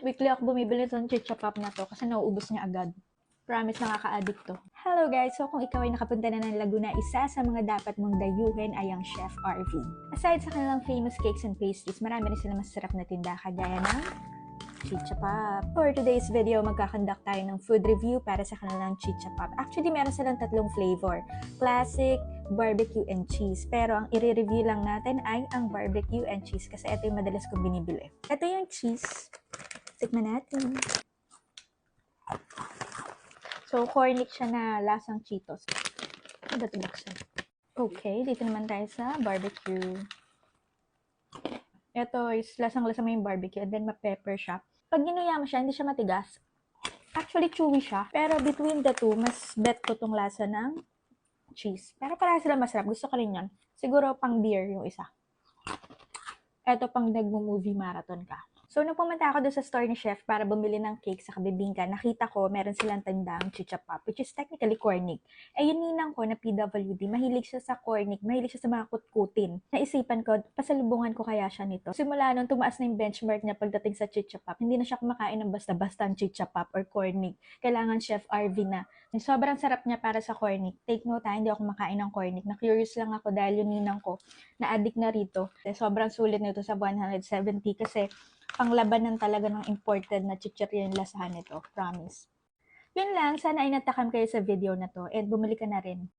Weekly ako bumibili ng chicha pop na to kasi nauubos niya agad. Promise nakaka-addict to. Hello guys! So kung ikaw ay nakapunta na ng Laguna, isa sa mga dapat mong dayuhin ay ang Chef RV. Aside sa kanilang famous cakes and pastries, marami rin sila masarap na tinda kagaya ng Chicha Pop. For today's video, magkakandak tayo ng food review para sa kanilang Chicha Pop. Actually, meron silang tatlong flavor. Classic, barbecue, and cheese. Pero ang i-review lang natin ay ang barbecue and cheese kasi ito yung madalas kong binibili. Ito yung cheese. Tikman natin. So, cornic siya na lasang Cheetos. Ito buksan? Okay, dito naman tayo sa barbecue. Ito is lasang-lasa mo yung barbecue and then ma-pepper siya. Pag ginuya mo siya, hindi siya matigas. Actually, chewy siya. Pero between the two, mas bet ko tong lasa ng cheese. Pero para sila masarap. Gusto ko rin yan. Siguro pang beer yung isa. Ito pang nagmo-movie marathon ka. So, nung pumunta ako doon sa store ni Chef para bumili ng cake sa kabibingka, nakita ko meron silang tandang chicha pop, which is technically cornic. Eh, yun ninang ko na PWD, mahilig siya sa cornic, mahilig siya sa mga kutkutin. Naisipan ko, pasalubungan ko kaya siya nito. Simula nung tumaas na yung benchmark niya pagdating sa chicha pop, hindi na siya kumakain ng basta-basta ang chicha pop or cornic. Kailangan Chef RV na. Sobrang sarap niya para sa cornic. Take note ha, hindi ako kumakain ng cornic. Na-curious lang ako dahil yung ninang ko, na-addict na rito. Eh, sobrang sulit nito sa 170 kasi panglabanan talaga ng imported na chichirya yung lasahan nito. Promise. Yun lang. Sana ay natakam kayo sa video na to and bumili ka na rin.